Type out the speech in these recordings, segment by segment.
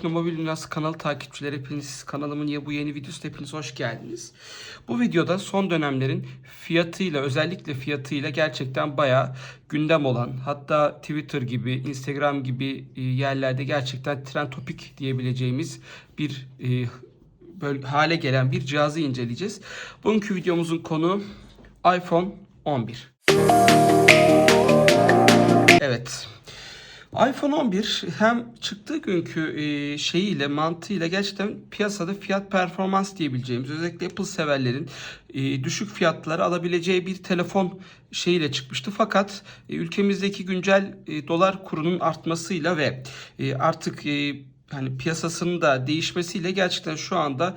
Teknomobil Dünyası kanalı takipçileri hepiniz kanalımın ya bu yeni videosu hepiniz hoş geldiniz. Bu videoda son dönemlerin fiyatıyla özellikle fiyatıyla gerçekten bayağı gündem olan hatta Twitter gibi Instagram gibi e, yerlerde gerçekten trend topik diyebileceğimiz bir e, böyle hale gelen bir cihazı inceleyeceğiz. Bugünkü videomuzun konu iPhone 11. Evet. iPhone 11 hem çıktığı günkü e, şeyiyle mantığıyla gerçekten piyasada fiyat performans diyebileceğimiz özellikle Apple severlerin e, düşük fiyatları alabileceği bir telefon şeyiyle çıkmıştı. Fakat e, ülkemizdeki güncel dolar kurunun artmasıyla ve artık hani piyasasının da değişmesiyle gerçekten şu anda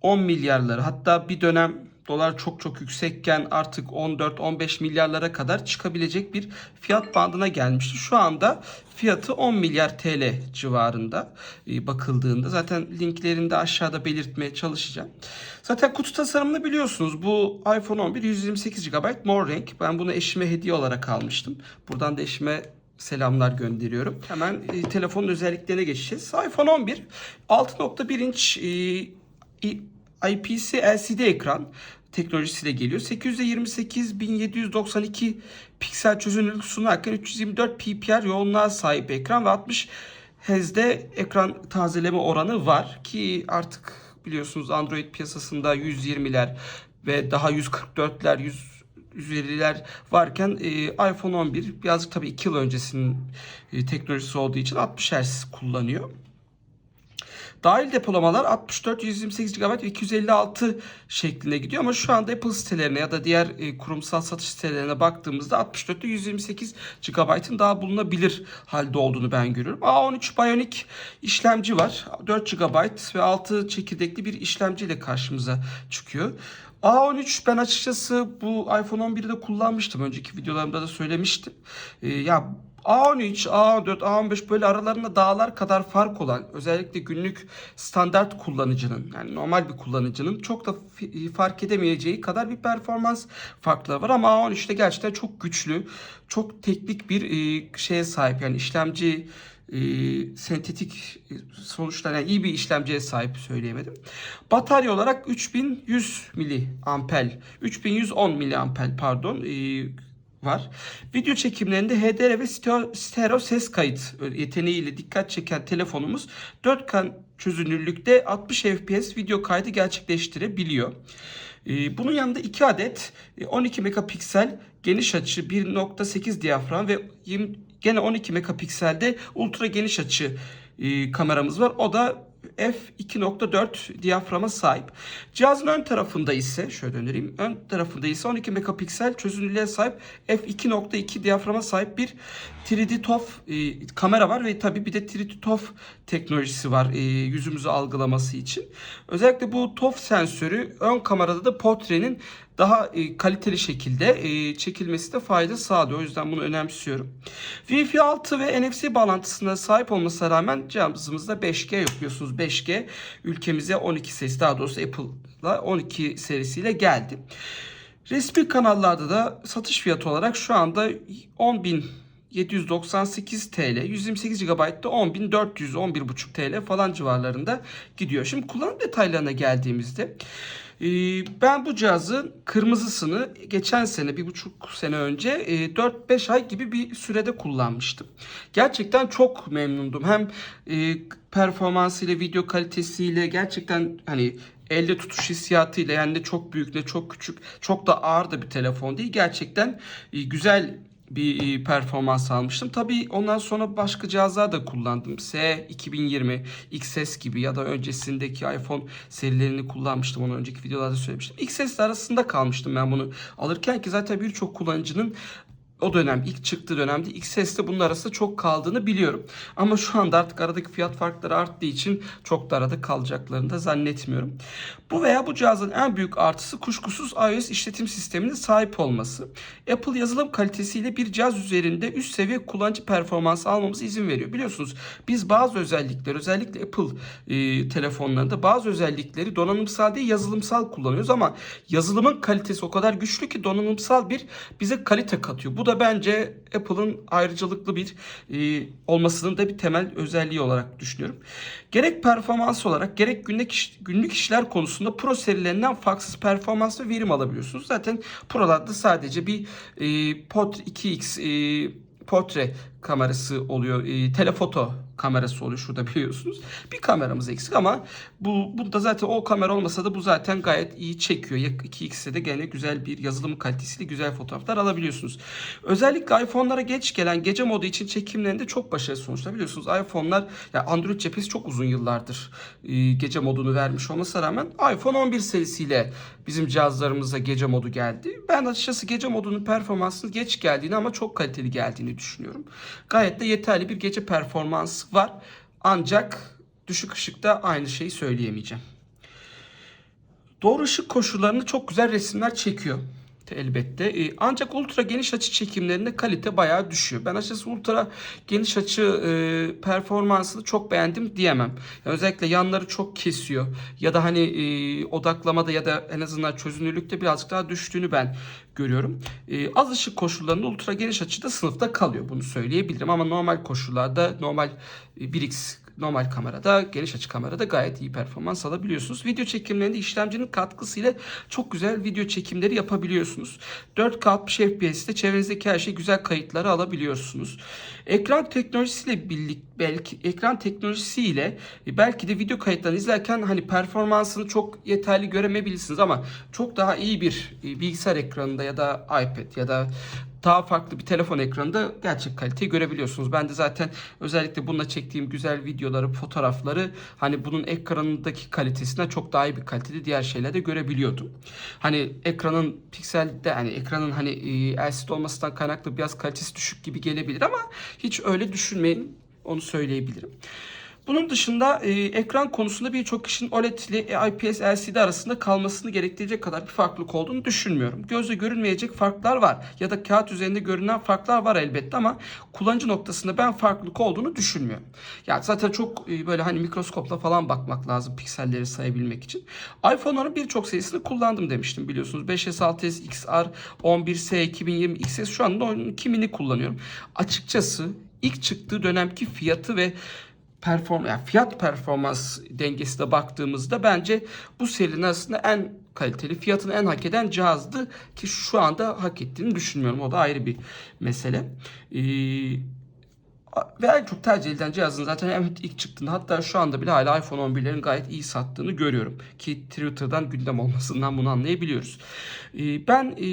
10 milyarları hatta bir dönem dolar çok çok yüksekken artık 14-15 milyarlara kadar çıkabilecek bir fiyat bandına gelmişti. Şu anda fiyatı 10 milyar TL civarında e, bakıldığında zaten linklerini de aşağıda belirtmeye çalışacağım. Zaten kutu tasarımını biliyorsunuz. Bu iPhone 11 128 GB mor renk. Ben bunu eşime hediye olarak almıştım. Buradan da eşime selamlar gönderiyorum. Hemen e, telefonun özelliklerine geçeceğiz. iPhone 11 6.1 inç e, IPS LCD ekran teknolojisiyle geliyor. 828 1792 piksel çözünürlük sunarken 324 ppi yoğunluğa sahip ekran ve 60 Hz'de ekran tazeleme oranı var ki artık biliyorsunuz Android piyasasında 120'ler ve daha 144'ler 100 150'ler varken e, iPhone 11 birazcık tabii 2 yıl öncesinin e, teknolojisi olduğu için 60 Hz kullanıyor. Dahil depolamalar 64, 128 GB ve 256 şeklinde gidiyor ama şu anda Apple sitelerine ya da diğer e, kurumsal satış sitelerine baktığımızda 64 ile 128 GB'ın daha bulunabilir halde olduğunu ben görüyorum. A13 Bionic işlemci var. 4 GB ve 6 çekirdekli bir işlemci ile karşımıza çıkıyor. A13 ben açıkçası bu iPhone 11'de kullanmıştım. Önceki videolarımda da söylemiştim. Ee, ya A13, A14, A15 böyle aralarında dağlar kadar fark olan özellikle günlük standart kullanıcının yani normal bir kullanıcının çok da fark edemeyeceği kadar bir performans farkları var ama A13'te gerçekten çok güçlü, çok teknik bir e, şeye sahip yani işlemci e, sentetik sonuçlar yani iyi bir işlemciye sahip söyleyemedim. Batarya olarak 3100 miliamper, 3110 miliamper pardon e, var. Video çekimlerinde HDR ve stereo, ses kayıt yeteneğiyle dikkat çeken telefonumuz 4K çözünürlükte 60 FPS video kaydı gerçekleştirebiliyor. Ee, bunun yanında 2 adet 12 megapiksel geniş açı 1.8 diyafram ve 20, gene 12 megapikselde ultra geniş açı e, kameramız var. O da f2.4 diyaframa sahip. Cihazın ön tarafında ise şöyle dönereyim. Ön tarafında ise 12 megapiksel çözünürlüğe sahip f2.2 diyaframa sahip bir 3D TOF e, kamera var ve tabii bir de 3D TOF teknolojisi var e, yüzümüzü algılaması için. Özellikle bu TOF sensörü ön kamerada da portrenin daha e, kaliteli şekilde e, çekilmesi de fayda sağlıyor. O yüzden bunu önemsiyorum. Wi-Fi 6 ve NFC bağlantısına sahip olmasına rağmen cihazımızda 5G yok biliyorsunuz. 5G ülkemize 12 serisi daha doğrusu Apple'la 12 serisiyle geldi. Resmi kanallarda da satış fiyatı olarak şu anda 10.000 798 TL, 128 GB'da 10.400, 11.5 TL falan civarlarında gidiyor. Şimdi kullanım detaylarına geldiğimizde e, ben bu cihazın kırmızısını geçen sene, bir buçuk sene önce 4-5 ay gibi bir sürede kullanmıştım. Gerçekten çok memnundum. Hem e, performansıyla, video kalitesiyle gerçekten hani elde tutuş hissiyatıyla yani ne çok büyük ne çok küçük çok da ağır da bir telefon değil. Gerçekten e, güzel bir performans almıştım. Tabii ondan sonra başka cihazlar da kullandım. S 2020, XS gibi ya da öncesindeki iPhone serilerini kullanmıştım. Onu önceki videolarda söylemiştim. XS arasında kalmıştım ben bunu alırken ki zaten birçok kullanıcının o dönem ilk çıktığı dönemde XS'de bunun arasında çok kaldığını biliyorum. Ama şu anda artık aradaki fiyat farkları arttığı için çok da arada kalacaklarını da zannetmiyorum. Bu veya bu cihazın en büyük artısı kuşkusuz iOS işletim sistemine sahip olması. Apple yazılım kalitesiyle bir cihaz üzerinde üst seviye kullanıcı performansı almamıza izin veriyor. Biliyorsunuz biz bazı özellikler özellikle Apple e, telefonlarında bazı özellikleri donanımsal değil yazılımsal kullanıyoruz ama yazılımın kalitesi o kadar güçlü ki donanımsal bir bize kalite katıyor. Bu da da bence Apple'ın ayrıcalıklı bir e, olmasının da bir temel özelliği olarak düşünüyorum. Gerek performans olarak gerek günlük iş- günlük işler konusunda Pro serilerinden farksız performans ve verim alabiliyorsunuz. Zaten Pro'larda sadece bir e, Pod 2X e, portre kamerası oluyor. E, telefoto kamerası oluyor şurada biliyorsunuz. Bir kameramız eksik ama bu burada zaten o kamera olmasa da bu zaten gayet iyi çekiyor. Yak- 2x'e de gene güzel bir yazılım kalitesiyle güzel fotoğraflar alabiliyorsunuz. Özellikle iPhone'lara geç gelen gece modu için çekimlerinde çok başarılı sonuçlar biliyorsunuz. iPhone'lar ya Android cephesi çok uzun yıllardır e, gece modunu vermiş olmasına rağmen iPhone 11 serisiyle bizim cihazlarımıza gece modu geldi. Ben açıkçası gece modunun performansının geç geldiğini ama çok kaliteli geldiğini düşünüyorum. Gayet de yeterli bir gece var. Ancak düşük ışıkta aynı şeyi söyleyemeyeceğim. Doğru ışık koşullarında çok güzel resimler çekiyor. Elbette. Ee, Ancak ultra geniş açı çekimlerinde kalite bayağı düşüyor. Ben açıkçası ultra geniş açı e, performansını çok beğendim diyemem. Özellikle yanları çok kesiyor. Ya da hani e, odaklamada ya da en azından çözünürlükte birazcık daha düştüğünü ben görüyorum. E, az ışık koşullarında ultra geniş açıda sınıfta kalıyor. Bunu söyleyebilirim ama normal koşullarda normal e, 1x normal kamerada, geniş açı kamerada gayet iyi performans alabiliyorsunuz. Video çekimlerinde işlemcinin katkısıyla çok güzel video çekimleri yapabiliyorsunuz. 4K 60 FPS'te çevrenizdeki her şey güzel kayıtları alabiliyorsunuz. Ekran teknolojisiyle birlik belki ekran teknolojisiyle e, belki de video kayıtlarını izlerken hani performansını çok yeterli göremeyebilirsiniz ama çok daha iyi bir e, bilgisayar ekranında ya da iPad ya da daha farklı bir telefon ekranında gerçek kaliteyi görebiliyorsunuz. Ben de zaten özellikle bununla çektiğim güzel videoları, fotoğrafları hani bunun ekranındaki kalitesinden çok daha iyi bir kalitede diğer şeylerde görebiliyordum. Hani ekranın pikselde hani ekranın hani e, LCD olmasından kaynaklı biraz kalitesi düşük gibi gelebilir ama hiç öyle düşünmeyin. Onu söyleyebilirim. Bunun dışında e, ekran konusunda birçok kişinin OLED ile IPS LCD arasında kalmasını gerektirecek kadar bir farklılık olduğunu düşünmüyorum. Gözle görünmeyecek farklar var ya da kağıt üzerinde görünen farklar var elbette ama kullanıcı noktasında ben farklılık olduğunu düşünmüyorum. Yani zaten çok e, böyle hani mikroskopla falan bakmak lazım pikselleri sayabilmek için. iPhone'ların birçok serisini kullandım demiştim biliyorsunuz. 5S, 6S, XR, 11S, 2020 XS şu anda onun kimini kullanıyorum. Açıkçası ilk çıktığı dönemki fiyatı ve perform yani fiyat performans dengesine baktığımızda bence bu serinin aslında en kaliteli, fiyatını en hak eden cihazdı ki şu anda hak ettiğini düşünmüyorum. O da ayrı bir mesele. Ee, ve en çok tercih edilen cihazın zaten hem ilk çıktığında hatta şu anda bile hala iPhone 11'lerin gayet iyi sattığını görüyorum. Ki Twitter'dan gündem olmasından bunu anlayabiliyoruz. Ee, ben e,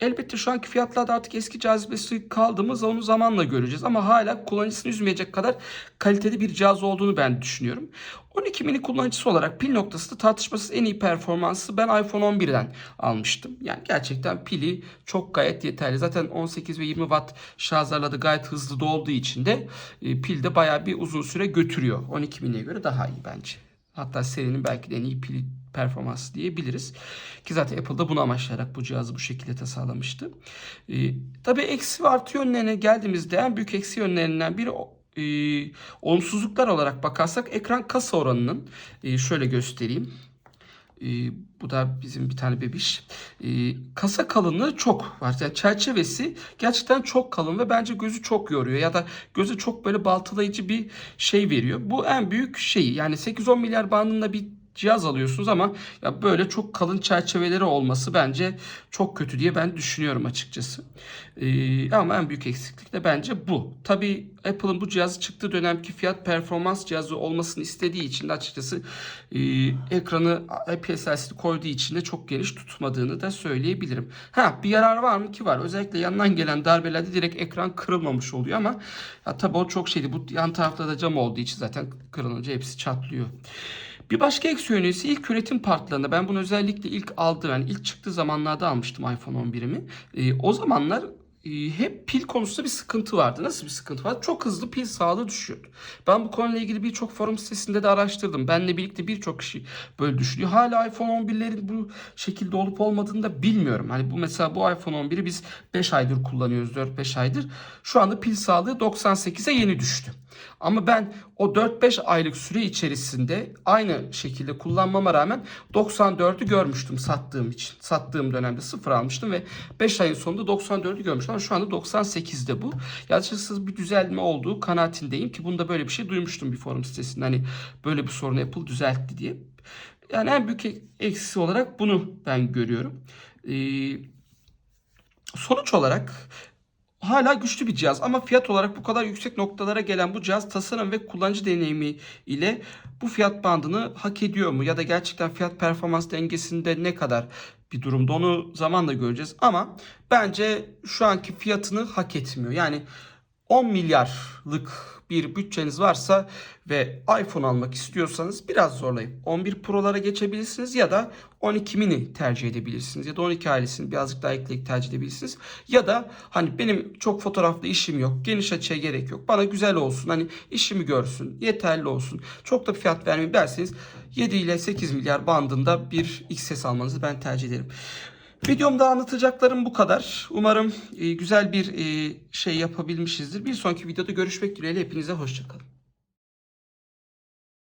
elbette şu anki fiyatlarda artık eski cazibesi kaldığımız onu zamanla göreceğiz. Ama hala kullanıcısını üzmeyecek kadar kaliteli bir cihaz olduğunu ben düşünüyorum. 12 mini kullanıcısı olarak pil noktasında tartışmasız en iyi performansı ben iPhone 11'den almıştım. Yani gerçekten pili çok gayet yeterli. Zaten 18 ve 20 watt şarjlarla da gayet hızlı dolduğu için de e, pil de bayağı bir uzun süre götürüyor. 12 miniye göre daha iyi bence. Hatta serinin belki de en iyi pil performansı diyebiliriz. Ki zaten Apple da bunu amaçlayarak bu cihazı bu şekilde tasarlamıştı. E, tabii eksi ve artı yönlerine geldiğimizde en büyük eksi yönlerinden biri e, olumsuzluklar olarak bakarsak ekran kasa oranının e, şöyle göstereyim. E, bu da bizim bir tane bebiş. E, kasa kalınlığı çok var. Yani çerçevesi gerçekten çok kalın ve bence gözü çok yoruyor ya da gözü çok böyle baltalayıcı bir şey veriyor. Bu en büyük şeyi. Yani 8-10 milyar bandında bir cihaz alıyorsunuz ama ya böyle çok kalın çerçeveleri olması bence çok kötü diye ben düşünüyorum açıkçası. Ee, ama en büyük eksiklik de bence bu. Tabii Apple'ın bu cihazı çıktığı dönemki fiyat performans cihazı olmasını istediği için de açıkçası e, ekranı IPS LCD koyduğu için de çok geniş tutmadığını da söyleyebilirim. Ha bir yarar var mı ki var. Özellikle yandan gelen darbelerde direkt ekran kırılmamış oluyor ama ya, tabii o çok şeydi. Bu yan tarafta da cam olduğu için zaten kırılınca hepsi çatlıyor. Bir başka eksi yönü ise ilk üretim partlarında ben bunu özellikle ilk aldığım yani ilk çıktığı zamanlarda almıştım iPhone 11'imi. Ee, o zamanlar e, hep pil konusunda bir sıkıntı vardı. Nasıl bir sıkıntı var? Çok hızlı pil sağlığı düşüyordu. Ben bu konuyla ilgili birçok forum sitesinde de araştırdım. Benle birlikte birçok kişi böyle düşünüyor. Hala iPhone 11'lerin bu şekilde olup olmadığını da bilmiyorum. Hani bu mesela bu iPhone 11'i biz 5 aydır kullanıyoruz. 4-5 aydır. Şu anda pil sağlığı 98'e yeni düştü. Ama ben o 4-5 aylık süre içerisinde aynı şekilde kullanmama rağmen 94'ü görmüştüm sattığım için. Sattığım dönemde sıfır almıştım ve 5 ayın sonunda 94'ü görmüştüm ama şu anda 98'de bu. Yazıcısız bir düzelme olduğu kanaatindeyim ki bunda böyle bir şey duymuştum bir forum sitesinde. Hani böyle bir sorun Apple düzeltti diye. Yani en büyük eksisi olarak bunu ben görüyorum. Ee, sonuç olarak hala güçlü bir cihaz ama fiyat olarak bu kadar yüksek noktalara gelen bu cihaz tasarım ve kullanıcı deneyimi ile bu fiyat bandını hak ediyor mu? Ya da gerçekten fiyat performans dengesinde ne kadar bir durumda onu zamanla göreceğiz. Ama bence şu anki fiyatını hak etmiyor. Yani 10 milyarlık bir bütçeniz varsa ve iPhone almak istiyorsanız biraz zorlayın. 11 Pro'lara geçebilirsiniz ya da 12 mini tercih edebilirsiniz. Ya da 12 ailesini birazcık daha ekleyip tercih edebilirsiniz. Ya da hani benim çok fotoğraflı işim yok. Geniş açıya gerek yok. Bana güzel olsun. Hani işimi görsün. Yeterli olsun. Çok da fiyat vermeyeyim derseniz 7 ile 8 milyar bandında bir XS almanızı ben tercih ederim. Videomda anlatacaklarım bu kadar. Umarım e, güzel bir e, şey yapabilmişizdir. Bir sonraki videoda görüşmek dileğiyle hepinize hoşçakalın.